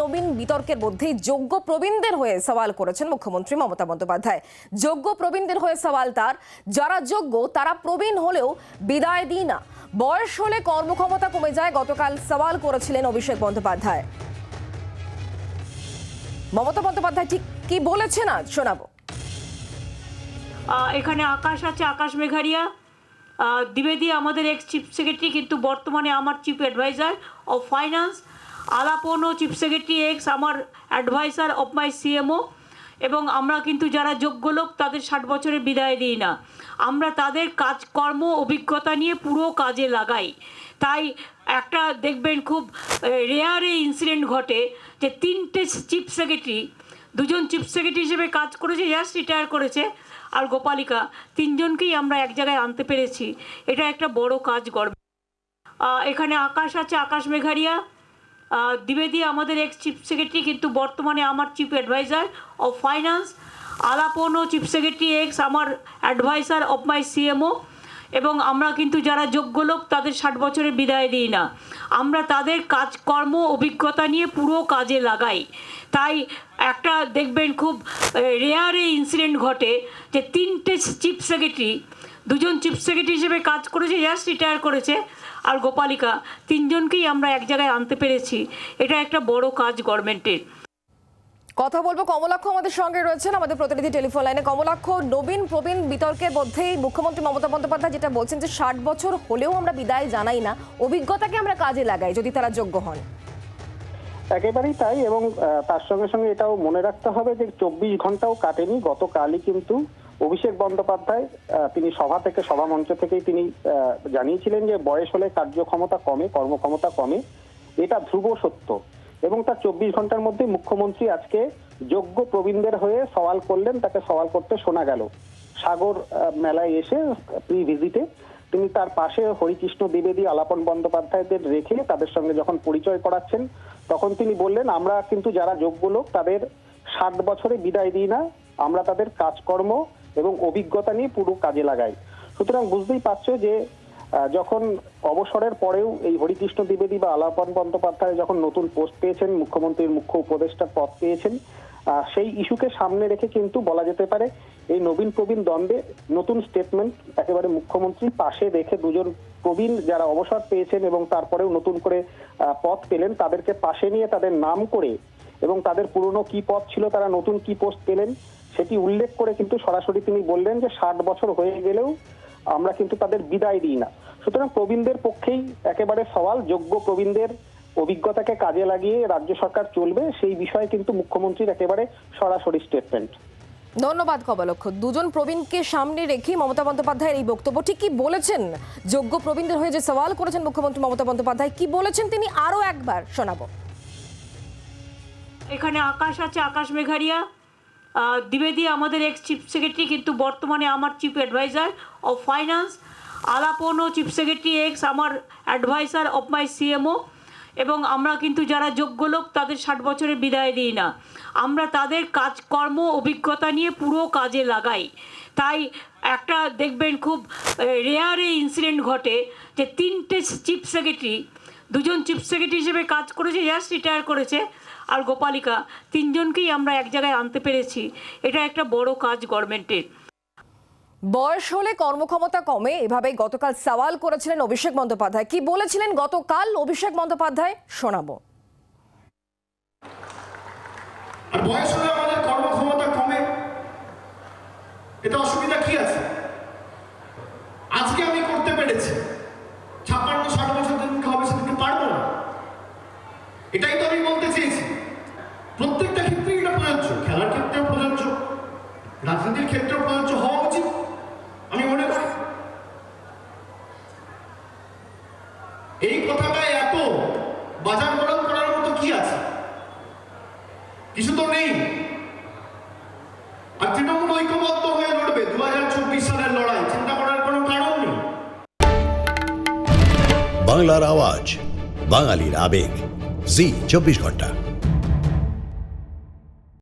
নবীন বিতর্কের মধ্যেই যোগ্য প্রবীণদের হয়ে সওয়াল করেছেন মুখ্যমন্ত্রী মমতা বন্দ্যোপাধ্যায়। যোগ্য প্রবীণদের হয়ে সওয়াল তার। যারা যোগ্য, তারা প্রবীণ হলেও বিদায় দিই না। বয়স হলে কর্মক্ষমতা কমে যায়, গতকাল সওয়াল করেছিলেন অভিষেক বন্দ্যোপাধ্যায়। মমতা বন্দ্যোপাধ্যায় ঠিক কি বলেছেন আজ? শোনাবো। এখানে আকাশ আছে, আকাশ মেঘারিয়া। দ্বিবেদী আমাদের এক্স চিফ সেক্রেটারি কিন্তু বর্তমানে আমার চিফ অ্যাডভাইজার অফ ফাইন্যান্স আলাপনও চিফ সেক্রেটারি এক্স আমার অ্যাডভাইসার অফ মাই সিএমও এবং আমরা কিন্তু যারা যোগ্য লোক তাদের ষাট বছরের বিদায় দিই না। আমরা তাদের কাজকর্ম অভিজ্ঞতা নিয়ে পুরো কাজে লাগাই। তাই একটা দেখবেন খুব রেয়ার ইনসিডেন্ট ঘটে যে তিনটে চিফ সেক্রেটারি দুজন চিফ সেক্রেটারি হিসেবে কাজ করেছে জাস্ট রিটায়ার করেছে। আর গোপালিকা, তিনজনকেই আমরা এক জায়গায় আনতে পেরেছি। এটা একটা বড় কাজ গর্ব। এখানে আকাশ আছে, আকাশ মেঘারিয়া। দ্বিবেদী আমাদের এক্স চিফ সেক্রেটারি কিন্তু বর্তমানে আমার চিফ অ্যাডভাইজার অফ ফাইন্যান্স আলাপনও চিফ সেক্রেটারি এক্স আমার অ্যাডভাইসার অফ মাই সিএমও এবং আমরা কিন্তু যারা যোগ্য লোক, তাদের ষাট বছরের বিদায় দিই না। আমরা তাদের কাজকর্ম অভিজ্ঞতা নিয়ে পুরো কাজে লাগাই। তাই একটা দেখবেন খুব রেয়ার ইনসিডেন্ট ঘটে যে তিনটে চিফ সেক্রেটারি দুজন চিফ সেক্রেটারি হিসেবে কাজ করেছে জাস্ট রিটায়ার করেছে, আর গোপালিকা, তিনজনকেই আমরা এক জায়গায় আনতে পেরেছি। এটা একটা বড় কাজ গভর্নমেন্টের কথা বলব। কমলাক্ষ আমাদের সঙ্গে রয়েছেন, আমাদের প্রতিনিধি টেলিফোন লাইনে। কমলাক্ষ, নবীন, প্রবীণ বিতর্কের মধ্যেই মুখ্যমন্ত্রী মমতা বন্দ্যোপাধ্যায় যেটা বলছেন যে, ষাট বছর হলেও আমরা বিদায় জানাই না, অভিজ্ঞতাকে আমরা কাজে লাগাই যদি তারা যোগ্য হন। একেবারেই তাই এবং তার সঙ্গে সঙ্গে এটাও মনে রাখতে হবে যে, চব্বিশ ঘন্টাও কাটেনি। গতকালই কিন্তু অভিষেক বন্দ্যোপাধ্যায় তিনি সভা থেকে, সভা মঞ্চ থেকেই তিনি জানিয়েছিলেন যে, বয়স হলে কার্যক্ষমতা কমে, কর্মক্ষমতা কমে। এটা ধ্রুব সত্য। এবং তার চব্বিশ ঘণ্টার মধ্যে মুখ্যমন্ত্রী আজকে যোগ্য প্রবীণদের হয়ে সওয়াল করলেন, তাকে সওয়াল করতে শোনা গেল। সাগর মেলায় এসে প্রি ভিজিটে তিনি তার পাশে হরিকৃষ্ণ দ্বিবেদী, আলাপন বন্দ্যোপাধ্যায়দের রেখে তাদের সঙ্গে যখন পরিচয় করাচ্ছেন, তখন তিনি বললেন, আমরা কিন্তু যারা যোগ্য লোক, তাদের ষাট বছরে বিদায় দিই না। আমরা তাদের কাজকর্ম এবং অভিজ্ঞতা নিয়ে পুরো কাজে লাগাই। সুতরাং বুঝতেই পারছ যে যখন অবসরের পরেও এই হরিকৃষ্ণ দ্বিবেদী বা আলাপন বন্দ্যোপাধ্যায় যখন নতুন পোস্ট পেয়েছেন, মুখ্যমন্ত্রীর মুখ্য উপদেষ্টার পদ পেয়েছেন সেই ইস্যুকে সামনে রেখে কিন্তু বলা যেতে পারে এই নবীন প্রবীণ দ্বন্দ্বে নতুন স্টেটমেন্ট একেবারে মুখ্যমন্ত্রী পাশে রেখে দুজন প্রবীণ যারা অবসর পেয়েছেন এবং তারপরেও নতুন করে পদ পেলেন, তাদেরকে পাশে নিয়ে তাদের নাম করে এবং তাদের পুরনো কি পদ ছিল, তারা নতুন কি পোস্ট পেলেন, সেটি উল্লেখ করে কিন্তু সরাসরি তিনি বললেন যে ষাট বছর হয়ে গেলেও আমরা কিন্তু তাদের বিদায় দিই না। সুতরাং প্রবীণদের পক্ষেই একেবারে সওয়াল যোগ্য প্রবীণদের অভিজ্ঞতাকে কাজে লাগিয়ে রাজ্য সরকার চলবে সেই বিষয়ে কিন্তু মুখ্যমন্ত্রীর একেবারে সরাসরি স্টেটমেন্ট ধন্যবাদ কমলক্ষ। দুজন প্রবীণকে সামনে রেখে মমতা বন্দ্যোপাধ্যায়ের এই বক্তব্য। ঠিক কি বলেছেন? যোগ্য প্রবীণদের হয়ে যে সওয়াল করেছেন মুখ্যমন্ত্রী মমতা বন্দ্যোপাধ্যায় কি বলেছেন তিনি? আরও একবার শোনাব। এখানে আকাশ আছে আকাশ মেঘারিয়া দ্বিবেদী আমাদের এক্স চিফ সেক্রেটারি কিন্তু বর্তমানে আমার চিফ অ্যাডভাইজার অফ ফাইন্যান্স আলাপনও চিফ সেক্রেটারি এক্স আমার অ্যাডভাইজার অফ মাই সিএমও এবং আমরা কিন্তু যারা যোগ্য লোক, তাদের ষাট বছরের বিদায় দিই না। আমরা তাদের কাজকর্ম অভিজ্ঞতা নিয়ে পুরো কাজে লাগাই। তাই একটা দেখবেন খুব রেয়ার ইনসিডেন্ট ঘটে যে তিনটে চিফ সেক্রেটারি দুজন চিফ সেক্রেটারি হিসেবে কাজ করেছে জাস্ট রিটায়ার করেছে। আর গোপালিকা তিনজনকেই আমরা এক জায়গায় আনতে পেরেছি। এটা একটা বড় কাজ গভর্নমেন্টের। বয়স হলে কর্মক্ষমতা কমে এভাবে গতকাল সওয়াল করেছিলেন অভিষেক বন্দ্যোপাধ্যায়। কি বলেছিলেন গতকাল অভিষেক বন্দ্যোপাধ্যায়? শোনাবো। বয়স হলে এটাই তো আমি বলতে চেয়েছি। প্রত্যেকটা ক্ষেত্রেই এটা প্রযোজ্য, খেলার ক্ষেত্রেও প্রযোজ্য, রাজনীতির ক্ষেত্রেও প্রযোজ্য, হওয়া উচিত, আমি মনে করি। এই কথাটায় এত বাজার গরম করার মতো কি আছে? কিছু তো নেই। আর তৃণমূল ঐক্যবদ্ধ হয়ে লড়বে দু হাজার চব্বিশ সালের লড়াই, চিন্তা করার কোনো কারণ নেই। বাংলার আওয়াজ, বাঙালির আবেগ। জি চব্বিশ ঘণ্টা।